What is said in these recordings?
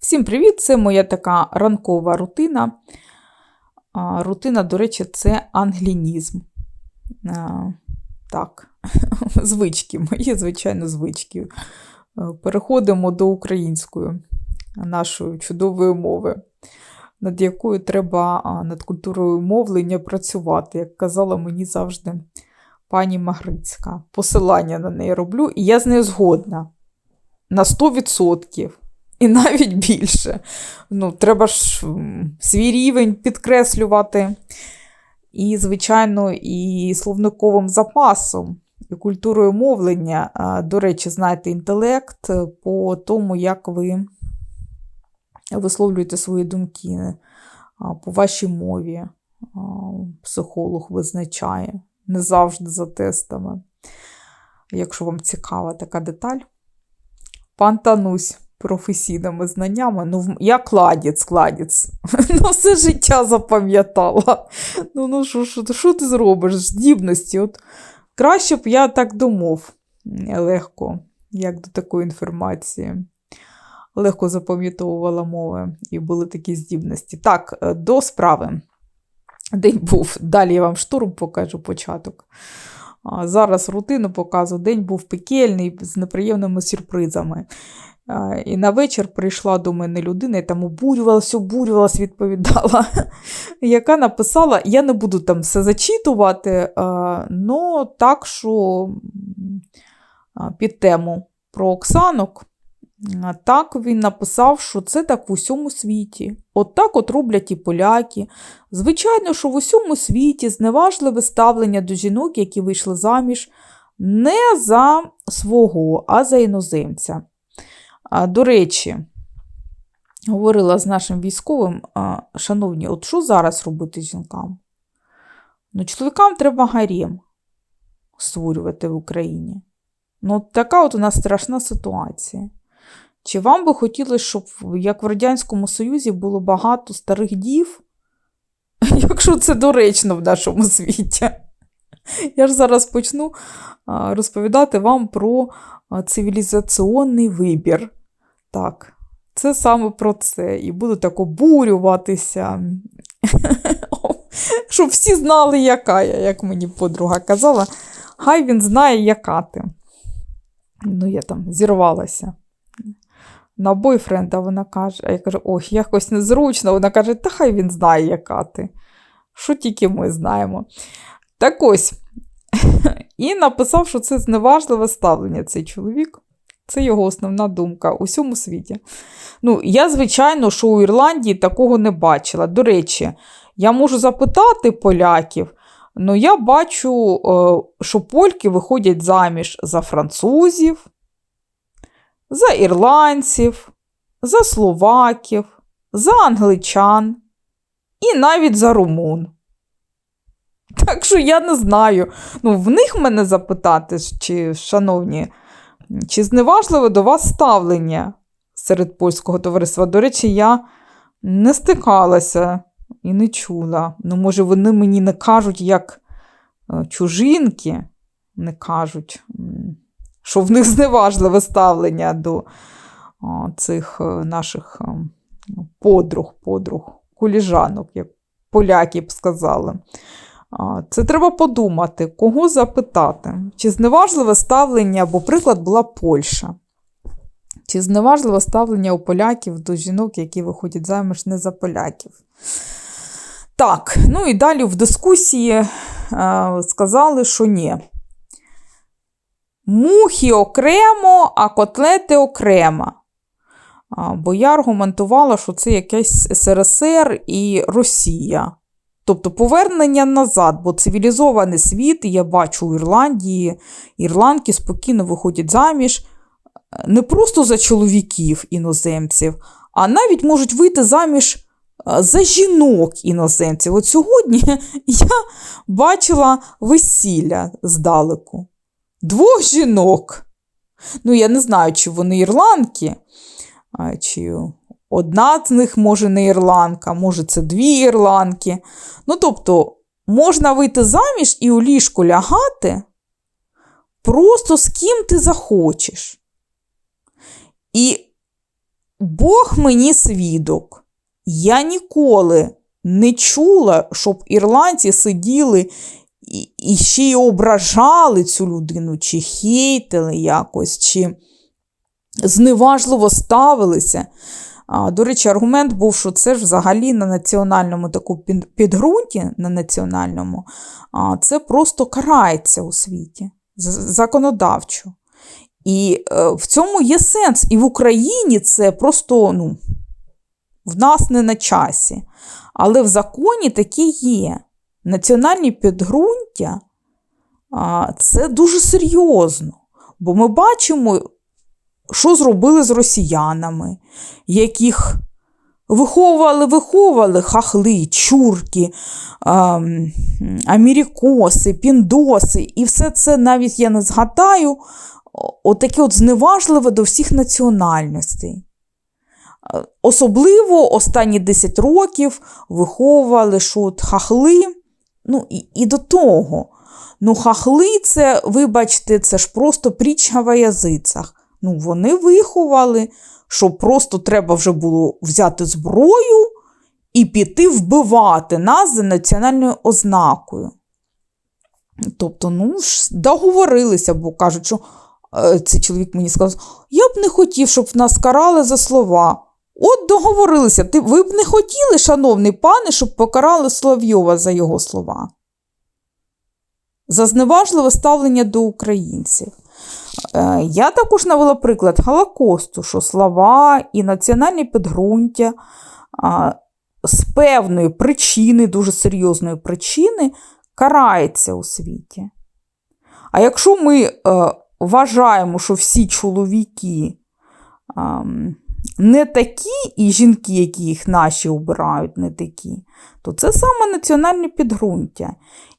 Всім привіт! Це моя така ранкова рутина. Рутина, до речі, це англінізм. Так, звички, мої, звичайно, звички. Переходимо до української нашої чудової мови, над якою треба над культурою мовлення працювати, як казала мені завжди пані Магрицька. Посилання на неї роблю, і я з нею згодна на 100%. І навіть більше. Ну, Треба ж свій рівень підкреслювати. І, звичайно, і словниковим запасом, і культурою мовлення. До речі, знаєте, інтелект е, по тому, як ви висловлюєте свої думки по вашій мові. Психолог визначає не завжди за тестами. Якщо вам цікава така деталь, пан Танусь професійними знаннями. Ну, я кладіць, кладіць. Ну, все життя запам'ятала. Ну, ну що, ти зробиш? Здібності. От краще б я так думав легко, як до такої інформації. Легко запам'ятовувала мови і були такі здібності. Так, е, до справи. День був. Далі я вам штурм покажу початок. Зараз рутину показую. День був пекельний з неприємними сюрпризами. І на вечір прийшла до мене людина, і там обурювалась, обурювалась, відповідала, яка написала: я не буду там все зачитувати, але так, що під тему про Оксанок. Так він написав, що це так в усьому світі. От так от роблять і поляки. Звичайно, що в усьому світі зневажливе ставлення до жінок, які вийшли заміж, не за свого, а за іноземця. А, До речі, говорила з нашим військовим, а, шановні, от що зараз робити жінкам? Ну, чоловікам треба гарем створювати в Україні. Ну, от така от у нас страшна ситуація. Чи вам би хотілося, щоб як в Радянському Союзі було багато старих дів, якщо це доречно в нашому світі? Я ж зараз почну розповідати вам про цивілізаційний вибір. Так, це саме про це. І буду так обурюватися. Щоб всі знали, яка я, як мені подруга казала. Хай він знає, яка ти. Ну, я там зірвалася. На бойфренда вона каже, а я кажу, ой, якось незручно. Вона каже, та хай він знає, яка ти. Що тільки ми знаємо. Так ось. І написав, що це зневажливе ставлення цей чоловік. Це його основна думка у всьому світі. Ну, я, звичайно, що у Ірландії такого не бачила. До речі, я можу запитати поляків, але я бачу, е, що польки виходять заміж за французів, за ірландців, за словаків, за англичан і навіть за румун. Так що я не знаю. Ну, в них мене запитати, чи, шановні, чи зневажливе до вас ставлення серед польського товариства? До речі, я не стикалася і не чула. Ну, може, вони мені не кажуть, як е, чужинки не кажуть, що в них зневажливе ставлення до цих е, наших е, подруг, подруг, куліжанок, як поляки б сказали. Це треба подумати, кого запитати. Чи зневажливе ставлення, бо приклад була Польща. Чи зневажливе ставлення у поляків до жінок, які виходять заміж не за поляків? Так, ну і далі в дискусії е, сказали, що ні. Мухи окремо, а котлети окремо. Бо я аргументувала, що це якесь СРСР і Росія. Тобто повернення назад, бо цивілізований світ, я бачу у Ірландії, ірландки спокійно виходять заміж е, не просто за чоловіків іноземців, а навіть можуть вийти заміж е, за жінок іноземців. От сьогодні я бачила весілля здалеку. Двох жінок. Ну, я не знаю, чи вони ірландки, чи одна з них, може, не ірландка, може, це дві ірландки. Ну, тобто, можна вийти заміж і у ліжку лягати просто з ким ти захочеш. І Бог мені свідок. Я ніколи не чула, щоб ірландці сиділи і, і ще й ображали цю людину, чи хейтили якось, чи зневажливо ставилися. До речі, аргумент був, що це ж взагалі на національному таку підґрунті, на національному, це просто карається у світі законодавчо. І е, в цьому є сенс. І в Україні це просто ну, в нас не на часі. Але в законі таке є. Національні підґрунтя це дуже серйозно. Бо ми бачимо, що зробили з росіянами, яких виховували, виховували хахли, чурки, ам, амірікоси, піндоси. І все це навіть я не згадаю, отаке от зневажливе до всіх національностей. Особливо останні 10 років виховували, що от хахли, ну і, і до того. Ну, хахли, це, вибачте, це ж просто притча во язицях. Ну, вони виховали, що просто треба вже було взяти зброю і піти вбивати нас за національною ознакою. Тобто, ну, ж, договорилися, бо кажуть, що е, цей чоловік мені сказав, я б не хотів, щоб нас карали за слова. От договорилися. Ти, ви б не хотіли, шановний пане, щоб покарали Соловйова за його слова. За зневажливе ставлення до українців. Е, Я також навела приклад Голокосту, що слова і національні підґрунтя з певної причини, дуже серйозної причини, карається у світі. А якщо ми е, вважаємо, що всі чоловіки не такі, і жінки, які їх наші обирають, не такі, то це саме національне підґрунтя.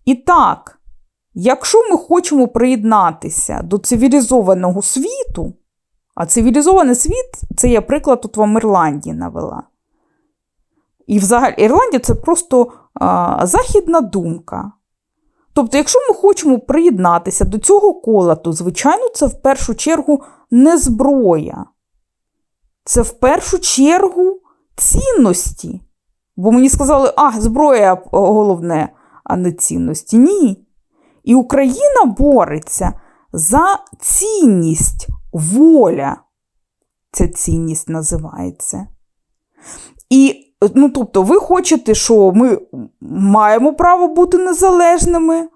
І так, якщо ми хочемо приєднатися до цивілізованого світу, а цивілізований світ це я приклад тут вам Ірландії навела. І взагалі Ірландія це просто а, західна думка. Тобто, якщо ми хочемо приєднатися до цього кола, то, звичайно, це в першу чергу не зброя. Це в першу чергу цінності. Бо мені сказали, а, зброя головне, а не цінності. Ні. І Україна бореться за цінність, воля. Ця цінність називається. І, ну, тобто, ви хочете, що ми маємо право бути незалежними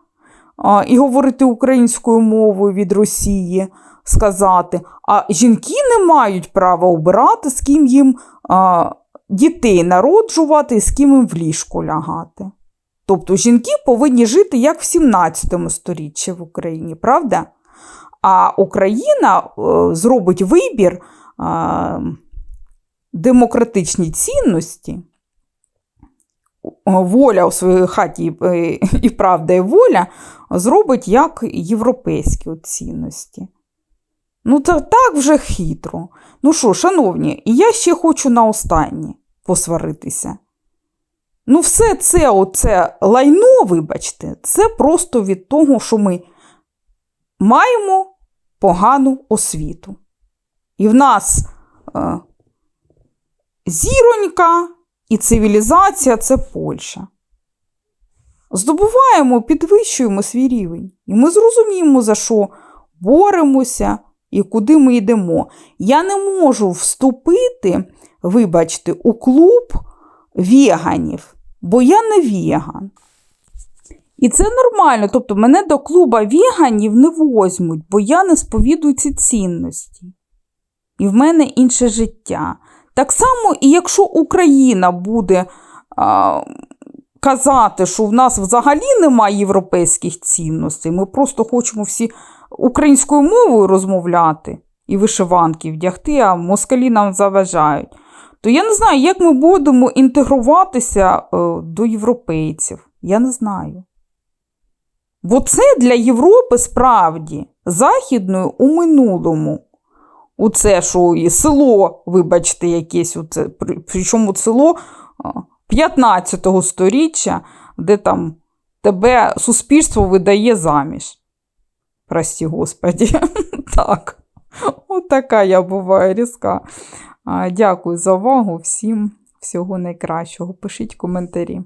а, і говорити українською мовою від Росії, сказати, а жінки не мають права обирати, з ким їм а, дітей народжувати і з ким їм в ліжку лягати. Тобто жінки повинні жити як в 17 сторіччі в Україні, правда? А Україна е, зробить вибір е, демократичні цінності, воля у своїй хаті е, і правда, і воля зробить як європейські цінності. Ну, це так вже хитро. Ну що, шановні, і я ще хочу на останнє посваритися. Ну, все це оце лайно, вибачте, це просто від того, що ми маємо погану освіту. І в нас е, зіронька і цивілізація це Польща. Здобуваємо, підвищуємо свій рівень. І ми зрозуміємо, за що боремося і куди ми йдемо. Я не можу вступити, вибачте, у клуб веганів, бо я не веган. І це нормально. Тобто мене до клуба веганів не возьмуть, бо я не сповідую ці цінності. І в мене інше життя. Так само, і якщо Україна буде а, казати, що в нас взагалі немає європейських цінностей, ми просто хочемо всі українською мовою розмовляти і вишиванки вдягти, а москалі нам заважають, то я не знаю, як ми будемо інтегруватися е, до європейців. Я не знаю. Бо це для Європи справді західною у минулому. Оце, що і село, вибачте, якесь, оце, причому село а, 15 сторіччя, де там тебе суспільство видає заміж. Прості господі. так. От така я буваю різка. Дякую за увагу. Всім всього найкращого. Пишіть коментарі.